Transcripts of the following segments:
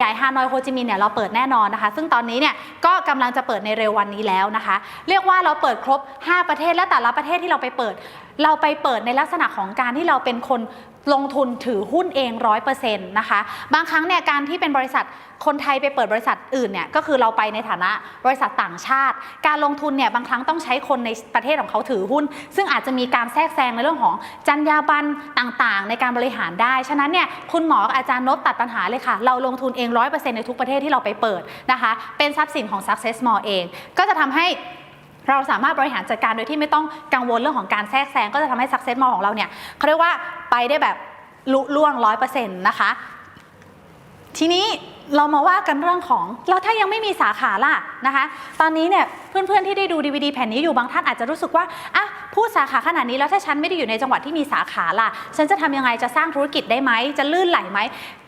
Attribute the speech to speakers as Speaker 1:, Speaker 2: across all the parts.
Speaker 1: ใหญ่ฮานอยโฮจิมินห์เนี่ยเราเปิดแน่นอนนะคะ ซึ่งตอนนี้เนี่ยก็กำลังจะเปิดในเร็ววันนี้แล้วนะคะ เรียกว่าเราเปิดครบ 5 ประเทศและแต่ละประเทศที่เราไปเปิด เราไปเปิดในลักษณะของการที่เราเป็นคนลงทุนถือหุ้นเองร้อยเปอร์เซ็นต์นะคะ บางครั้งเนี่ยการที่เป็นบริษัทคนไทยไปเปิดบริษัทอื่นเนี่ยก็คือเราไปในฐานะบริษัทต่างชาติ การลงทุนเนี่ยบางครั้งต้องใช้คนในประเทศของเขาถือหุ้น ซึ่งอาจจะมีการแทรกแซงในเรื่องของจรรยาบรรณต่างๆ ในการบริหารได้ ฉะนั้นเนี่ยคุณหมออาจารย์นพตัดปัญหาเลยค่ะ เราลงทุนเองร้อยเปอร์เซ็นต์ในทุกประเทศที่เราไปเปิดนะคะ เป็นทรัพย์สินของ Success Mall เอง ก็จะทำให้ เราสามารถบริหารจัดการโดยที่ไม่ต้องกังวลเรื่องของการแทรกแซงก็จะทำให้ success mall ของเราเนี่ยเขาเรียกว่าไปได้แบบลุล่วงร้อยเปอร์เซ็นต์นะคะ ทีนี้เรามาว่ากันเรื่องของแล้วถ้ายังไม่มีสาขาล่ะนะคะ ตอนนี้เนี่ยเพื่อนๆที่ได้ดูดีวดีแผ่นนี้อยู่บางท่านอาจจะรู้สึกว่าอะ พูดสาขาขนาดนี้แล้วถ้าฉันไม่ได้อยู่ในจังหวัดที่มีสาขาล่ะ ฉันจะทำยังไงจะสร้างธุรกิจได้ไหมจะลื่นไหลไหม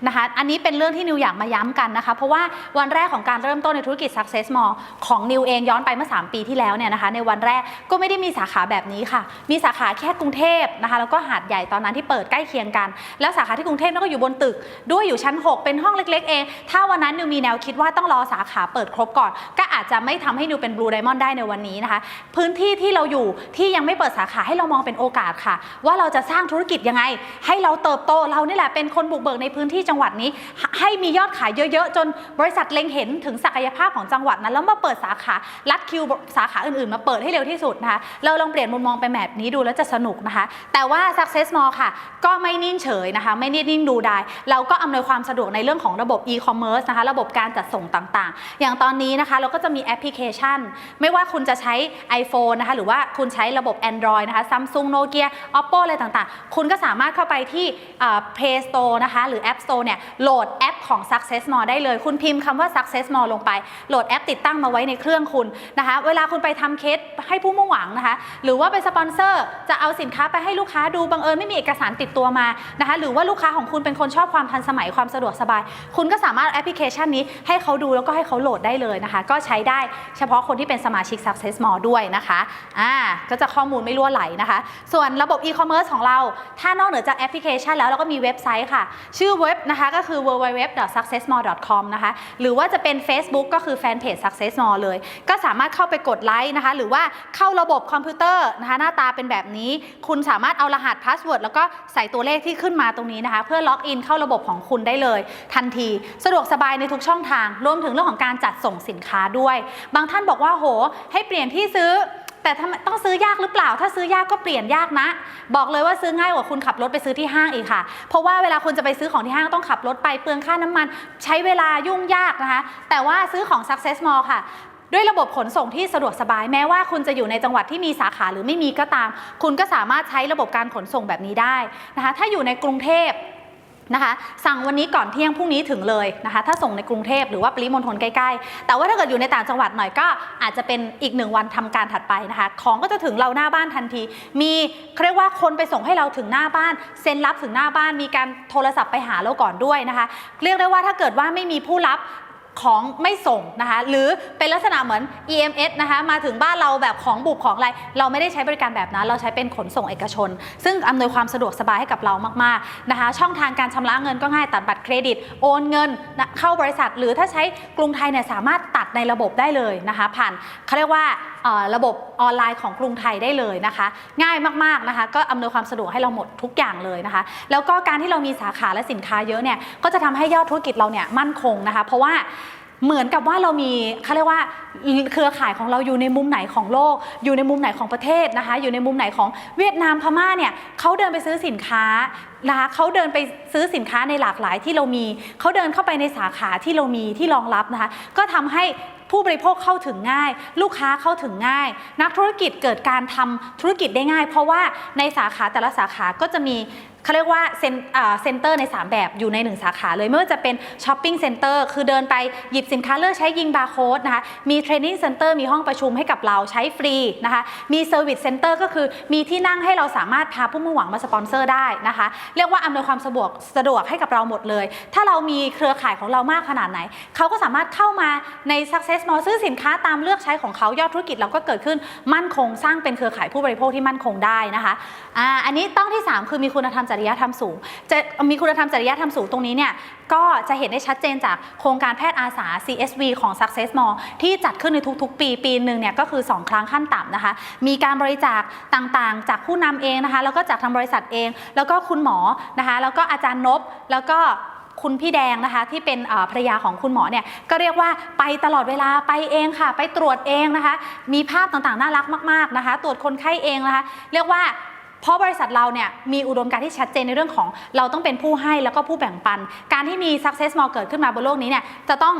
Speaker 1: นะคะอันนี้เป็นเรื่องที่นิวอยากมาย้ำกันนะคะ เพราะว่าวันแรกของการเริ่มต้นในธุรกิจ Success Mall ของนิวเองย้อนไปเมื่อ 3 ปีที่แล้วเนี่ยนะคะในวันแรกก็ไม่ได้มีสาขาแบบนี้ค่ะ มีสาขาแค่กรุงเทพนะคะแล้วก็หาดใหญ่ตอนนั้นที่เปิดใกล้เคียงกัน แล้วสาขาที่กรุงเทพนั่นก็อยู่บนตึก ด้วยอยู่ชั้น 6 เป็นห้องเล็ก ๆ เอง ถ้าวันนั้นนิวมีแนวคิดว่าต้องรอสาขาเปิดครบก่อน ก็อาจจะไม่ทำให้นิวเป็น Blue Diamond ได้ในวันนี้นะคะ พื้นที่ที่เราอยู่ที่ยังไม่เปิดสาขาให้เรามองเป็นโอกาสค่ะ ว่าเราจะสร้างธุรกิจยังไง ให้เราเติบโตเรานี่แหละเป็นคนบุกเบิกในพื้นที่จังหวัดนี้ ให้มียอดขายเยอะๆ จนบริษัทเล็งเห็นถึงศักยภาพของจังหวัดนั้นแล้วมาเปิดสาขาลัดคิวสาขาอื่นๆ มาเปิดให้เร็วที่สุดนะคะเราลองเปลี่ยนมุมมองไปแบบนี้ดูแล้วจะสนุกนะคะ แต่ว่า Success Mall ค่ะ ก็ไม่นิ่งเฉยนะคะ ไม่นิ่งดูได้เราก็อำนวยความสะดวกในเรื่องของระบบ e-commerce นะคะ ระบบการจัดส่งต่างๆ อย่างตอนนี้นะคะเราก็จะมีแอปพลิเคชัน ไม่ว่าคุณจะใช้ iPhone นะคะ หรือว่าคุณใช้ระบบ Android นะคะ Samsung Nokia Oppo อะไรต่างๆ คุณก็สามารถเข้าไปที่ Play Store นะคะ หรือ App Store เนี่ยโหลดแอปของ Success Mall ได้เลย คุณพิมพ์คำว่า Success Mall ลงไป โหลดแอปติดตั้งมาไว้ในเครื่องคุณนะคะ เวลาคุณไปทำเคสให้ผู้มุ่งหวังนะคะ หรือว่าเป็นสปอนเซอร์ จะเอาสินค้าไปให้ลูกค้าดูบังเอิญไม่มีเอกสารติดตัวมานะคะ หรือว่าลูกค้าของคุณเป็นคนชอบความทันสมัยความสะดวกสบาย คุณก็สามารถแอปพลิเคชันนี้ให้เขาดูแล้วก็ให้เขาโหลดได้เลยนะคะ ก็ใช้ได้เฉพาะคนที่เป็นสมาชิก Success Mall ด้วยนะคะอ่าก็จะข้อมูลไม่รั่วไหลนะคะ ส่วนระบบอีคอมเมิร์ซของเรา ถ้านอกเหนือจากแอปพลิเคชันแล้วเราก็มีเว็บไซต์ค่ะ ชื่อเว็บนะคะก็คือ www.successmall.com นะคะหรือว่าจะเป็น Facebook ก็คือแฟนเพจ Success Mall เลย ก็สามารถเข้าไปกดไลค์นะคะหรือว่าเข้าระบบคอมพิวเตอร์นะคะหน้าตาเป็นแบบนี้ คุณสามารถเอารหัสพาสเวิร์ดแล้วก็ใส่ตัวเลขที่ขึ้นมาตรงนี้นะคะเพื่อล็อกอินเข้าระบบของคุณได้เลย ทันที สะดวกสบายในทุกช่องทาง รวมถึงเรื่องของการจัดส่งสินค้าด้วย บางท่านบอกว่าโห ให้เปลี่ยนที่ซื้อแต่ต้องซื้อยากหรือเปล่า ถ้าซื้อยากก็เปลี่ยนยากนะ บอกเลยว่าซื้อง่ายกว่าคุณขับรถไปซื้อที่ห้างอีกค่ะ เพราะว่าเวลาคุณจะไปซื้อของที่ห้างต้องขับรถไปเปลืองค่าน้ำมัน ใช้เวลายุ่งยากนะคะ แต่ว่าซื้อของ Success Mall ค่ะด้วยระบบขนส่งที่สะดวกสบายแม้ว่าคุณจะอยู่ในจังหวัดที่มีสาขาหรือไม่มีก็ตาม คุณก็สามารถใช้ระบบการขนส่งแบบนี้ได้นะคะถ้าอยู่ในกรุงเทพ นะคะ สั่งวันนี้ก่อนเที่ยงพรุ่งนี้ถึงเลยนะคะ ถ้าส่งในกรุงเทพหรือว่าปริมณฑลใกล้ๆ แต่ว่าถ้าเกิดอยู่ในต่างจังหวัดหน่อยก็อาจจะเป็นอีกหนึ่งวันทำการถัดไปนะคะ ของก็จะถึงเราหน้าบ้านทันที มีเรียกว่าคนไปส่งให้เราถึงหน้าบ้าน เซ็นรับถึงหน้าบ้าน มีการโทรศัพท์ไปหาเราก่อนด้วยนะคะ เรียกได้ว่าถ้าเกิดว่าไม่มีผู้รับ ของไม่ส่งนะคะ หรือเป็นลักษณะเหมือน EMS นะคะ มาถึงบ้านเราแบบของบุกของอะไร เราไม่ได้ใช้บริการแบบนั้น เราใช้เป็นขนส่งเอกชน ซึ่งอำนวยความสะดวกสบายให้กับเรามากๆนะคะ ช่องทางการชำระเงินก็ง่ายตัดบัตรเครดิต โอนเงินเข้าบริษัท หรือถ้าใช้กรุงไทยเนี่ยสามารถตัดในระบบได้เลยนะคะ ผ่านเขาเรียกว่าระบบออนไลน์ของกรุงไทยได้เลยนะคะ ง่ายมากๆนะคะ ก็อำนวยความสะดวกให้เราหมดทุกอย่างเลยนะคะ แล้วก็การที่เรามีสาขาและสินค้าเยอะเนี่ยก็จะทำให้ยอดธุรกิจเราเนี่ยมั่นคงนะคะ เพราะว่าเหมือนกับว่าเรามีเขาเรียกว่าเครือข่ายของเราอยู่ในมุมไหนของโลก อยู่ในมุมไหนของประเทศนะคะ อยู่ในมุมไหนของเวียดนามพม่าเนี่ยเขาเดินไปซื้อสินค้า นะคะเขาเดินไปซื้อสินค้าในหลากหลายที่เรามี เขาเดินเข้าไปในสาขาที่เรามีที่รองรับนะคะ ก็ทำให้ผู้บริโภคเข้าถึงง่าย ลูกค้าเข้าถึงง่าย นักธุรกิจเกิดการทำธุรกิจได้ง่าย เพราะว่าในสาขาแต่ละสาขาก็จะมีเขาเรียกว่าเซ็นอ่าเซ็นเตอร์ใน 3 แบบอยู่ใน 1 สาขาเลย ไม่ว่าจะเป็นช้อปปิ้งเซ็นเตอร์คือเดินไปหยิบสินค้าเลือกใช้ยิงบาร์โค้ดนะคะมีเทรนนิ่งเซ็นเตอร์มีห้องประชุมให้กับเราใช้ฟรีนะคะมีเซอร์วิสเซ็นเตอร์ก็คือมีที่นั่งให้เราสามารถพาผู้มุ่งหวังมาสปอนเซอร์ได้นะคะเรียกว่าอำนวยความสะดวกสะดวกให้กับเราหมดเลย ถ้าเรามีเครือข่ายของเรามากขนาดไหน เขาก็สามารถเข้ามาใน Success Mall ซื้อสินค้าตามเลือกใช้ของเขายอดธุรกิจเราก็เกิดขึ้นมั่นคงสร้างเป็นเครือข่ายผู้บริโภคที่มั่นคงได้นะคะอ่าอันนี้ต้องที่ 3 คือมีคุณธรรมจริยธรรมสูง จะมีคุณธรรมจริยธรรมสูงตรงนี้เนี่ย ก็จะเห็นได้ชัดเจนจากโครงการแพทย์อาสา CSV ของ Success Mall ที่จัดขึ้นในทุกๆ ปีปีหนึ่งเนี่ยก็คือ 2 ครั้งขั้นต่ำนะคะ มีการบริจาคต่างๆ จากผู้นำเองนะคะ แล้วก็จากทางบริษัทเอง แล้วก็คุณหมอนะคะ แล้วก็อาจารย์นบแล้วก็คุณพี่แดงนะคะที่เป็นภรรยาของคุณหมอเนี่ยก็เรียกว่าไปตลอดเวลาไปเองค่ะ ไปตรวจเองนะคะ มีภาพต่างๆ น่ารักมาก ๆนะคะ ตรวจคนไข้เองนะคะ เรียกว่า เพราะบริษัทเราเนี่ยมีอุดมการณ์ที่ชัดเจนในเรื่องของเราต้องเป็นผู้ให้แล้วก็ผู้แบ่งปัน การที่มี success mall เกิดขึ้นมาบนโลกนี้เนี่ยจะต้อง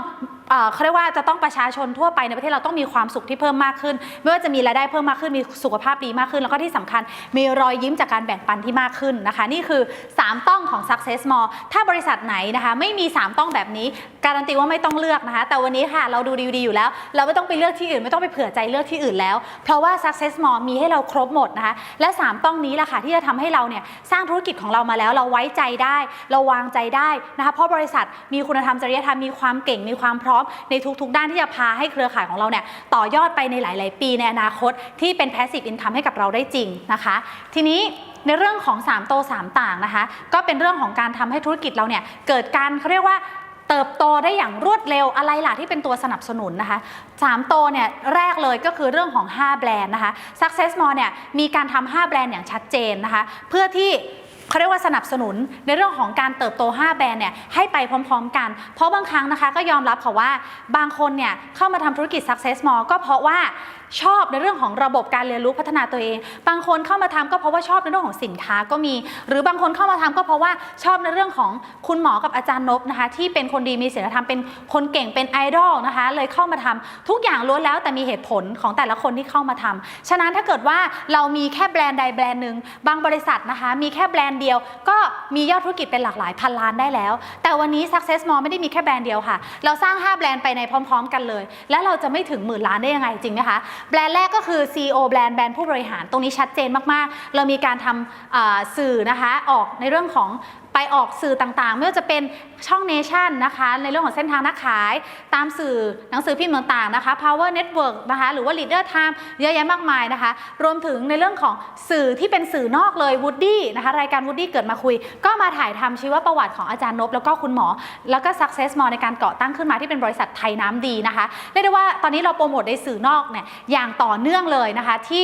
Speaker 1: เขาเรียกว่าจะต้องประชาชนทั่วไปในประเทศเราต้องมีความสุขที่เพิ่มมากขึ้น ไม่ว่าจะมีรายได้เพิ่มมากขึ้นมีสุขภาพดีมากขึ้น แล้วก็ที่สำคัญมีรอยยิ้มจากการแบ่งปันที่มากขึ้นนะคะ นี่คือ 3 ต้องของ success mall ถ้าบริษัทไหนนะคะไม่มี 3 ต้องแบบนี้ การันตีว่าไม่ต้องเลือกนะคะ แต่วันนี้ค่ะเราดูดีๆอยู่แล้ว เราไม่ต้องไปเลือกที่อื่นไม่ต้องไปเผื่อใจเลือกที่อื่นแล้ว เพราะว่า success mall มีให้เราครบหมดนะคะและ 3 ต้องนี้แหละค่ะที่จะทำให้เราเนี่ยสร้างธุรกิจของเรามาแล้ว เราไว้ใจได้ เราวางใจได้นะคะเพราะบริษัทมีคุณธรรมจริยธรรมมีความเก่งมีความพร้อมในทุกๆ ด้านที่จะพาให้เครือข่ายของเราเนี่ยต่อยอดไปในหลาย ๆ ปีในอนาคตที่เป็น passive income ให้กับเราได้จริงนะคะ ทีนี้ในเรื่องของ 3 โต 3 ต่างนะคะ ก็เป็นเรื่องของการทำให้ธุรกิจเราเนี่ยเกิดการเขาเรียกว่าเติบโตได้อย่างรวดเร็วอะไรล่ะที่เป็นตัวสนับสนุนนะคะ3โตเนี่ยแรกเลยก็คือเรื่องของ 5 แบรนด์นะคะ Success Mall เนี่ยมีการทำ5แบรนด์อย่างชัดเจนนะคะ เพื่อที่ เขาเรียกว่าสนับสนุนในเรื่องของการเติบโต 5 แบรนด์เนี่ยให้ไปพร้อมๆกัน เพราะบางครั้งนะคะก็ยอมรับค่ะว่าบางคนเนี่ยเข้ามาทำธุรกิจ Success Mall ก็เพราะว่า ชอบในเรื่องของระบบการเรียนรู้พัฒนาตัวเอง บางคนเข้ามาทำก็เพราะว่าชอบในเรื่องของสินค้าก็มี หรือบางคนเข้ามาทำก็เพราะว่าชอบในเรื่องของคุณหมอกับอาจารย์นบนะคะ ที่เป็นคนดีมีศีลธรรมเป็นคนเก่งเป็นไอดอลนะคะ เลยเข้ามาทำทุกอย่างล้วนแล้วแต่มีเหตุผลของแต่ละคนที่เข้ามาทำฉะนั้นถ้าเกิดว่าเรามีแค่แบรนด์ใดแบรนด์หนึ่งบางบริษัทนะคะ มีแค่แบรนด์เดียว ก็มียอดธุรกิจเป็นหลากหลายพันล้านได้แล้ว แต่วันนี้ Success Mall ไม่ได้มีแค่แบรนด์เดียวค่ะ เราสร้าง 5 แบรนด์ไปในพร้อม ๆ กันเลย แล้วเราจะไม่ถึงหมื่นล้านได้ยังไงจริงไหมคะแบรนด์แรกก็คือ CEO แบรนด์แบรนด์ผู้บริหารตรงนี้ชัดเจนมากๆ เรามีการทำสื่อนะคะออกในเรื่องของ ไปออกสื่อต่างๆ ไม่ว่าจะเป็นช่องเนชั่นนะคะ ในเรื่องของเส้นทางนักขาย ตามสื่อหนังสือพิมพ์ต่างๆนะคะ Power Network นะคะ หรือว่า Leader Time เยอะแยะมากมายนะคะ รวมถึงในเรื่องของสื่อที่เป็นสื่อนอกเลย Woody นะคะ รายการ Woody เกิดมาคุย ก็มาถ่ายทำชีวประวัติของอาจารย์นบแล้วก็คุณหมอ แล้วก็ Success Mall ในการก่อตั้งขึ้นมาที่เป็นบริษัทไทยน้ำดีนะคะเรียกได้ว่าตอนนี้เราโปรโมทในสื่อนอกเนี่ยอย่างต่อเนื่องเลยนะคะที่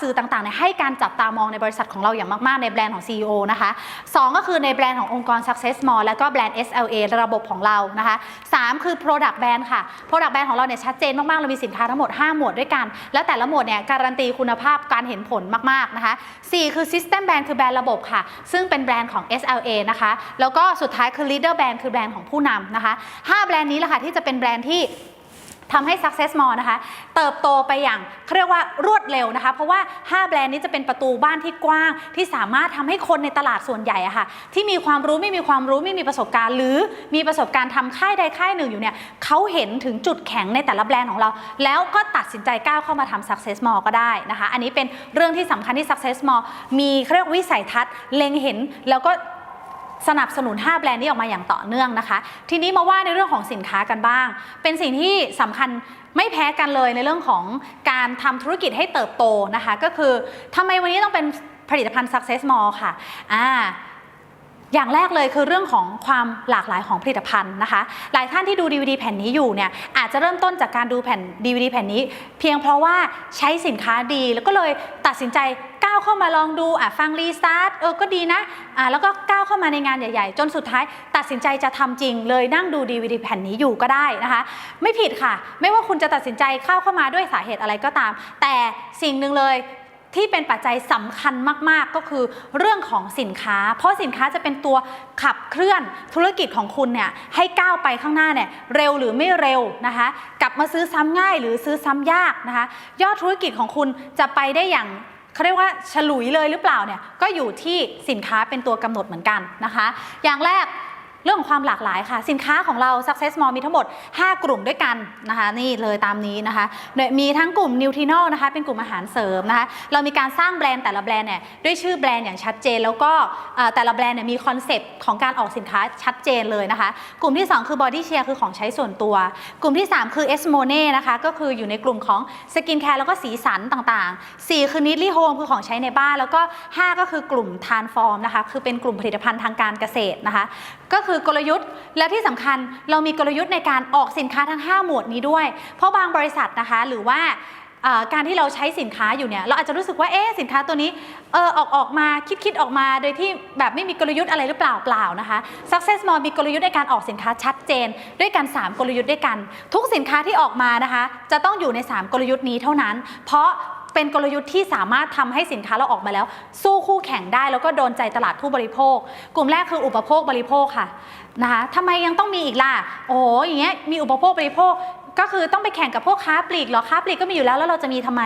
Speaker 1: สื่อต่างๆให้การจับตามองในบริษัทของเราอย่างมากๆในแบรนด์ของ CEO นะคะสองก็คือในแบรนด์ขององค์กร Success Mall แล้วก็แบรนด์ SLA ระบบของเรานะคะสามคือ Product Brand ค่ะ Product Brand ของเราเนี่ยชัดเจนมากๆ เรามีสินค้าทั้งหมด 5 หมวดด้วยกัน แล้วแต่ละหมวดเนี่ยการันตีคุณภาพการเห็นผลมากๆนะคะสี่คือ System Brand คือแบรนด์ระบบค่ะ ซึ่งเป็นแบรนด์ของ SLA นะคะ แล้วก็สุดท้ายคือ Leader Brand คือแบรนด์ของผู้นำนะคะห้าแบรนด์นี้แหละค่ะที่จะเป็นแบรนด์ที่ ทำให้ Success Mall นะคะ เติบโตไปอย่างเรียกว่ารวดเร็วนะคะ เพราะว่า 5 แบรนด์นี้จะเป็นประตูบ้านที่กว้าง ที่สามารถทำให้คนในตลาดส่วนใหญ่อะค่ะ ที่มีความรู้ไม่มีความรู้ไม่มีประสบการณ์ หรือมีประสบการณ์ทำค่ายใดค่ายหนึ่งอยู่เนี่ยเขาเห็นถึงจุดแข็งในแต่ละแบรนด์ของเรา แล้วก็ตัดสินใจก้าวเข้ามาทำ Success Mall ก็ได้นะคะ อันนี้เป็นเรื่องที่สำคัญที่ Success Mall มีเรียกวิสัยทัศน์เล็งเห็นแล้วก็ สนับสนุน 5 แบรนด์นี้ออกมาอย่างต่อเนื่องนะคะ ทีนี้มาว่าในเรื่องของสินค้ากันบ้าง เป็นสิ่งที่สำคัญไม่แพ้กันเลยในเรื่องของการทำธุรกิจให้เติบโตนะคะ ก็คือทำไมวันนี้ต้องเป็นผลิตภัณฑ์ Success Mall ค่ะอ่าอย่างแรกเลยคือเรื่องของความหลากหลายของผลิตภัณฑ์นะคะ หลายท่านที่ดู DVD แผ่นนี้อยู่เนี่ยอาจจะเริ่มต้นจากการดูแผ่น DVD แผ่นนี้ เพียงเพราะว่าใช้สินค้าดีแล้วก็เลยตัดสินใจาวเข้ามาลองดูอะฟังรีสตาร์ทเออก็ดีนะอะแล้วก็ก้าวเข้ามาในงานใหญ่ๆ จนสุดท้าย ตัดสินใจจะทำจริงเลยนั่งดู DVD แผ่นนี้อยู่ก็ได้นะคะ ไม่ผิดค่ะ ไม่ว่าคุณจะตัดสินใจเข้าเข้ามาด้วยสาเหตุอะไรก็ตาม แต่สิ่งหนึ่งเลยที่เป็นปัจจัยสำคัญมาก ๆ ก็คือเรื่องของสินค้า เพราะสินค้าจะเป็นตัวขับเคลื่อนธุรกิจของคุณเนี่ยให้ก้าวไปข้างหน้าเนี่ยเร็วหรือไม่เร็วนะคะ กลับมาซื้อซ้ำง่ายหรือซื้อซ้ำยากนะคะ ยอดธุรกิจของคุณจะไปได้อย่าง เขาเรียกว่าฉลุยเลยหรือเปล่าเนี่ยก็อยู่ที่สินค้าเป็นตัวกำหนดเหมือนกันนะคะ อย่างแรก เรื่องของความหลากหลายค่ะ สินค้าของเรา Success Mall มีทั้งหมด 5 กลุ่มด้วยกันนะคะ นี่เลยตามนี้นะคะมีทั้งกลุ่ม n u t r i n o นะคะเป็นกลุ่มอาหารเสริมนะคะ เรามีการสร้างแบรนด์แต่ละแบรนด์เนี่ยด้วยชื่อแบรนด์อย่างชัดเจน แล้วก็แต่ละแบรนด์เนี่ยมีคอนเซปต์ของการออกสินค้าชัดเจนเลยนะคะ กลุ่มที่ 2 คือ Body Share คือของใช้ส่วนตัว กลุ่มที่ 3 คือ e s m o n e นะคะก็คืออยู่ในกลุ่มของสกินแคร์แล้วก็สีสันต่างๆ 4 คือ Neatly Home คือของใช้ในบ้าน แล้วก็ 5 ก็คือกลุ่ม Transform นะคะคือเป็นกลุ่มผลิตภัณฑ์ทางการเกษตรนะคะก็คือกลยุทธ์ และที่สำคัญเรามีกลยุทธ์ในการออกสินค้าทั้ง 5 หมวดนี้ด้วย เพราะบางบริษัทนะคะหรือว่าการที่เราใช้สินค้าอยู่เนี่ยเราอาจจะรู้สึกว่าเอ๊สินค้าตัวนี้เออออกออกมาคิดคิดออกมา โดยที่แบบไม่มีกลยุทธ์อะไรหรือเปล่าเปล่านะคะ Success Mall มีกลยุทธ์ในการออกสินค้าชัดเจน ด้วยกัน 3 กลยุทธ์ด้วยกัน ทุกสินค้าที่ออกมานะคะ จะต้องอยู่ใน 3 กลยุทธ์นี้เท่านั้น เพราะ เป็นกลยุทธ์ที่สามารถทำให้สินค้าเราออกมาแล้ว สู้คู่แข่งได้แล้วก็โดนใจตลาดผู้บริโภค กลุ่มแรกคืออุปโภคบริโภคค่ะนะคะทำไมยังต้องมีอีกล่ะโอ้โหอย่างเงี้ยมีอุปโภคบริโภคก็คือต้องไปแข่งกับพวกค้าปลีกเหรอค้าปลีกก็มีอยู่แล้วแล้วเราจะมีทำไม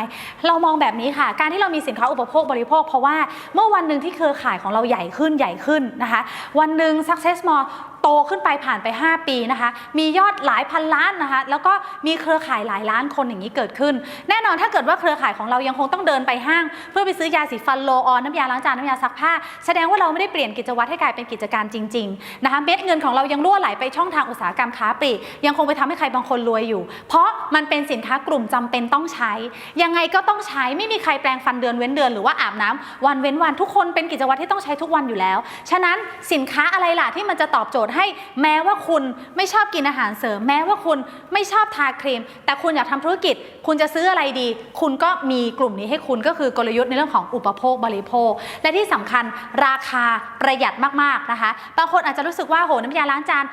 Speaker 1: เรามองแบบนี้ค่ะ การที่เรามีสินค้าอุปโภคบริโภค เพราะว่าเมื่อวันหนึ่งที่เครือข่ายของเราใหญ่ขึ้นใหญ่ขึ้นนะคะ วันหนึ่ง Success Mall โตขึ้นไปผ่านไป 5 ปีนะคะ มียอดหลายพันล้านนะคะ แล้วก็มีเครือข่ายหลายล้านคนอย่างนี้เกิดขึ้น แน่นอนถ้าเกิดว่าเครือข่ายของเรายังคงต้องเดินไปห้าง เพื่อไปซื้อยาสีฟันโลออนน้ำยาล้างจานน้ำยาซักผ้า แสดงว่าเราไม่ได้เปลี่ยนกิจวัตรให้กลายเป็นกิจการจริงๆนะคะเม็ดเงินของเรายังรั่วไหลไปช่องทางอุตสาหกรรมค้าปลีกยังคงไปทำให้ใครบางคนรวยอยู่ เพราะมันเป็นสินค้ากลุ่มจำเป็นต้องใช้ ยังไงก็ต้องใช้ไม่มีใครแปลงฟันเดือนเว้นเดือนหรือว่าอาบน้ำวันเว้นวันทุกคนเป็นกิจวัตรที่ต้องใช้ทุกวันอยู่แล้ว ฉะนั้นสินค้าอะไรล่ะที่มันจะตอบโจทย์ให้แม้ว่าคุณไม่ชอบกินอาหารเสริม แม้ว่าคุณไม่ชอบทาครีม แต่คุณอยากทำธุรกิจ คุณจะซื้ออะไรดี คุณก็มีกลุ่มนี้ให้คุณก็คือกลยุทธ์ในเรื่องของอุปโภคบริโภค และที่สำคัญราคาประหยัดมากๆนะคะบางคนอาจจะรู้สึกว่าโหน้ำยาล้างจาน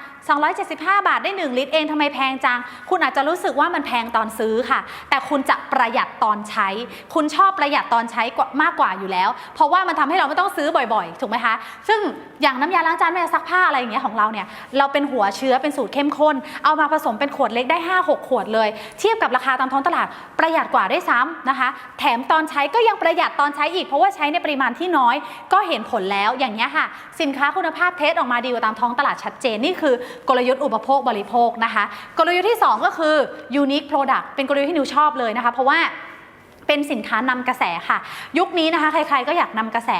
Speaker 1: 275 บาทได้ 1 ลิตรเองทำไมแพงจัง คุณอาจจะรู้สึกว่ามันแพงตอนซื้อค่ะ แต่คุณจะประหยัดตอนใช้ คุณชอบประหยัดตอนใช้มากกว่าอยู่แล้ว เพราะว่ามันทำให้เราไม่ต้องซื้อบ่อยๆ ถูกไหมคะ ซึ่งอย่างน้ำยาล้างจานน้ำยาซักผ้าอะไรอย่างเงี้ยของเราเนี่ยเราเป็นหัวเชื้อเป็นสูตรเข้มข้น เอามาผสมเป็นขวดเล็กได้ 5-6 ขวดเลย เทียบกับราคาตามท้องตลาดประหยัดกว่าได้วยซ้ำนะคะ แถมตอนใช้ก็ยังประหยัดตอนใช้อีก เพราะว่าใช้ในปริมาณที่น้อย ก็เห็นผลแล้วอย่างนี้ค่ะ สินค้าคุณภาพเทสออกมาดีกว่าตามท้องตลาดชัดเจนนี่คือกลยุทธ์อุปโภคบริโภคนะคะ กลยุทธ์ที่ 2 ก็คือ unique product เป็นกลยุทธ์ที่นิวชอบเลยนะคะ เพราะว่า เป็นสินค้านำกระแสค่ะ ยุคนี้นะคะใครๆก็อยากนำกระแส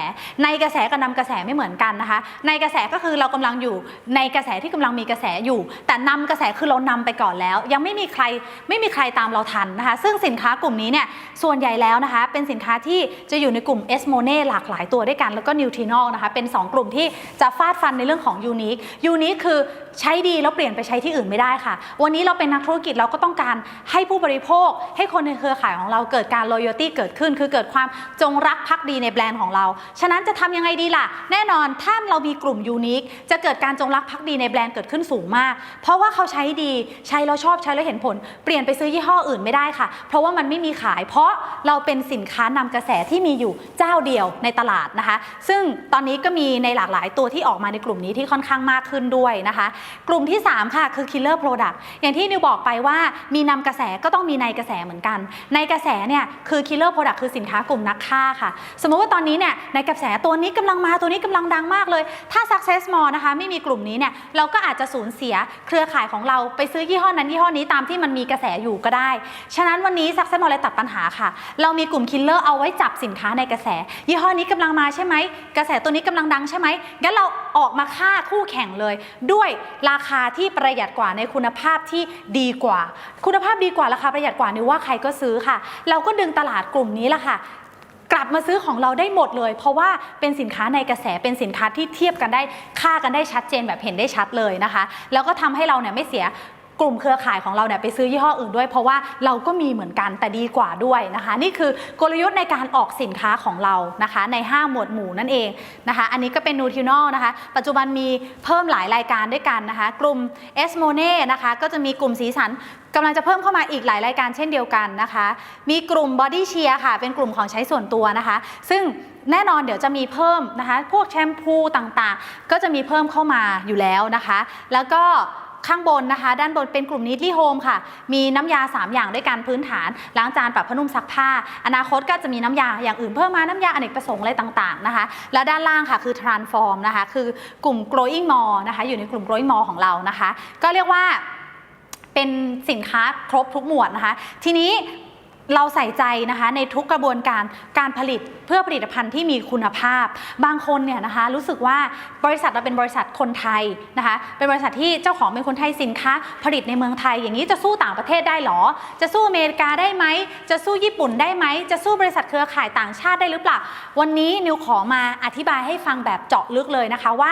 Speaker 1: ในกระแสกับนำกระแสไม่เหมือนกันนะคะ ในกระแสก็คือเรากำลังอยู่ในกระแสที่กำลังมีกระแสอยู่ แต่นำกระแสคือเรานำไปก่อนแล้ว ยังไม่มีใครไม่มีใครตามเราทันนะคะ ซึ่งสินค้ากลุ่มนี้เนี่ยส่วนใหญ่แล้วนะคะเป็นสินค้าที่จะอยู่ในกลุ่ม s m o n e หลากหลายตัวด้วยกันแล้วก็ n u t r i n o l นะคะเป็น 2 กลุ่มที่จะฟาดฟันในเรื่องของ Unique Unique คือ ใช้ดีแล้วเปลี่ยนไปใช้ที่อื่นไม่ได้ค่ะ วันนี้เราเป็นนักธุรกิจเราก็ต้องการให้ผู้บริโภค ให้คนในเครือข่ายของเราเกิดการ loyalty เกิดขึ้น คือเกิดความจงรักภักดีในแบรนด์ของเรา ฉะนั้นจะทำยังไงดีล่ะ แน่นอนถ้าเรามีกลุ่ม Unique จะเกิดการจงรักภักดีในแบรนด์เกิดขึ้นสูงมาก เพราะว่าเขาใช้ดีใช้แล้วชอบใช้แล้วเห็นผล เปลี่ยนไปซื้อยี่ห้ออื่นไม่ได้ค่ะ เพราะว่ามันไม่มีขาย เพราะเราเป็นสินค้านำกระแสที่มีอยู่เจ้าเดียวในตลาดนะคะ ซึ่งตอนนี้ก็มีในหลากหลายตัวที่ออกมาในกลุ่มนี้ที่ค่อนข้างมากขึ้นด้วยนะคะกลุ่มที่ 3 ค่ะ คือ killer product อย่างที่นิวบอกไปว่ามีนำกระแสก็ต้องมีในกระแสเหมือนกัน ในกระแสเนี่ยคือ killer product คือสินค้ากลุ่มนักฆ่าค่ะ สมมติว่าตอนนี้เนี่ยในกระแสตัวนี้กำลังมาตัวนี้กำลังดังมากเลย ถ้า success mall นะคะไม่มีกลุ่มนี้เนี่ยเราก็อาจจะสูญเสียเครือข่ายของเราไปซื้อยี่ห้อนั้นยี่ห้อนี้ตามที่มันมีกระแสอยู่ก็ได้ ฉะนั้นวันนี้ success mall เลยตัดปัญหาค่ะ เรามีกลุ่ม killer เอาไว้จับสินค้าในกระแส ยี่ห้อนี้กำลังมาใช่ไหมกระแสตัวนี้กำลังดังใช่ไหมงั้นเราออกมาฆ่าคู่แข่งเลยด้วยราคาที่ประหยัดกว่าในคุณภาพที่ดีกว่า คุณภาพดีกว่าราคาประหยัดกว่านี่ว่าใครก็ซื้อค่ะ เราก็ดึงตลาดกลุ่มนี้แหละค่ะกลับมาซื้อของเราได้หมดเลย เพราะว่าเป็นสินค้าในกระแสเป็นสินค้าที่เทียบกันได้ค่ากันได้ชัดเจนแบบเห็นได้ชัดเลยนะคะ แล้วก็ทำให้เราเนี่ยไม่เสีย กลุ่มเครือข่ายของเราเนี่ยไปซื้อยี่ห้ออื่นด้วย เพราะว่าเราก็มีเหมือนกันแต่ดีกว่าด้วยนะคะ นี่คือกลยุทธ์ในการออกสินค้าของเรานะคะ ใน 5 หมวดหมู่นั่นเองนะคะ อันนี้ก็เป็นนูทินอลนะคะ ปัจจุบันมีเพิ่มหลายรายการด้วยกันนะคะ กลุ่ม e s m o n e นะคะก็จะมีกลุ่มสีสันกำลังจะเพิ่มเข้ามาอีกหลายรายการเช่นเดียวกันนะคะ มีกลุ่ม Body Cheer ค่ะ เป็นกลุ่มของใช้ส่วนตัวนะคะ ซึ่งแน่นอนเดี๋ยวจะมีเพิ่มนะคะ พวกแชมพูต่างๆ ก็จะมีเพิ่มเข้ามาอยู่แล้วนะคะ แล้วก็ ข้างบนนะคะ ด้านบนเป็นกลุ่มนิดลี่โฮมค่ะ มีน้ำยา 3 อย่างด้วยกันพื้นฐาน ล้างจานปรับผ้านุ่มซักผ้า อนาคตก็จะมีน้ำยาอย่างอื่นเพิ่มมาน้ำยาอเนกประสงค์อะไรต่างๆนะคะ แล้วด้านล่างค่ะคือ transform นะคะ คือกลุ่ม growing mall นะคะ อยู่ในกลุ่ม growing mall ของเรานะคะ ก็เรียกว่าเป็นสินค้าครบทุกหมวดนะคะ ทีนี้ เราใส่ใจนะคะในทุกกระบวนการการผลิตเพื่อผลิตภัณฑ์ที่มีคุณภาพ บางคนเนี่ยนะคะรู้สึกว่าบริษัทเราเป็นบริษัทคนไทยนะคะเป็นบริษัทที่เจ้าของเป็นคนไทยสินค้า ผลิตในเมืองไทย อย่างนี้จะสู้ต่างประเทศได้หรอ จะสู้อเมริกาได้ไหมจะสู้ญี่ปุ่นได้ไหมจะสู้บริษัทเครือข่ายต่างชาติได้หรือเปล่า วันนี้นิวขอมาอธิบายให้ฟังแบบเจาะลึกเลยนะคะว่า